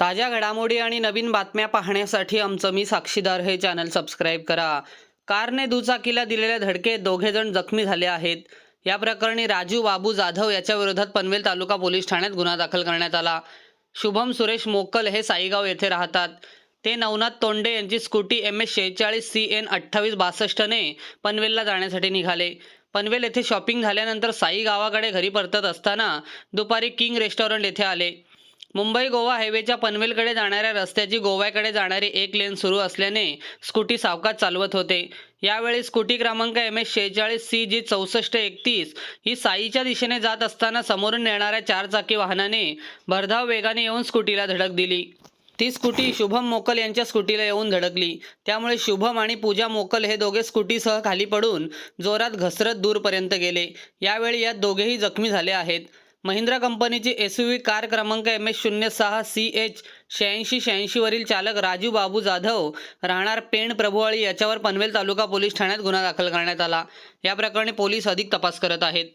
ताज्या घडामोडी आणि नवीन बातम्या पाहण्यासाठी आमचं मी साक्षीदार हे चॅनल सबस्क्राईब करा. कारने दुचाकीला दिलेल्या धडकेत दोघे जण जखमी झाले आहेत. या प्रकरणी राजू बाबू जाधव याच्या विरोधात पनवेल तालुका पोलीस ठाण्यात गुन्हा दाखल करण्यात आला. शुभम सुरेश मोकल हे साईगाव येथे राहतात. ते नवनाथ तोंडे यांची स्कूटी एम एस शेहेचाळीस सी एन अठ्ठावीस बासष्टने पनवेलला जाण्यासाठी निघाले. पनवेल येथे शॉपिंग झाल्यानंतर साई गावाकडे घरी परतत असताना दुपारी किंग रेस्टॉरंट येथे आले. मुंबई गोवा हायवेच्या पनवेलकडे जाणाऱ्या रस्त्याची गोव्याकडे जाणारी एक लेन सुरू असल्याने स्कूटी सावकाश चालवत होते. यावेळी स्कूटी क्रमांक एम एस शेहेचाळीस सी जी चौसष्ट एकतीस ही साईच्या दिशेने जात असताना समोरून येणाऱ्या चारचाकी वाहनाने भरधाव वेगाने येऊन स्कूटीला धडक दिली. ती स्कूटी शुभम मोकल यांच्या स्कूटीला येऊन धडकली. त्यामुळे शुभम आणि पूजा मोकल हे दोघे स्कूटीसह खाली पडून जोरात घसरत दूरपर्यंत गेले. यावेळी यात दोघेही जखमी झाले आहेत. महिंद्रा कंपनीची एस व्ही कार क्रमांक एम एस शून्य सहा सी एच शहाऐंशी शहाऐंशीवरील चालक राजू बाबू जाधव राहणार पेण प्रभुवाळी याच्यावर पनवेल तालुका पोलीस ठाण्यात गुन्हा दाखल करण्यात आला. या प्रकरणी पोलीस अधिक तपास करत आहेत.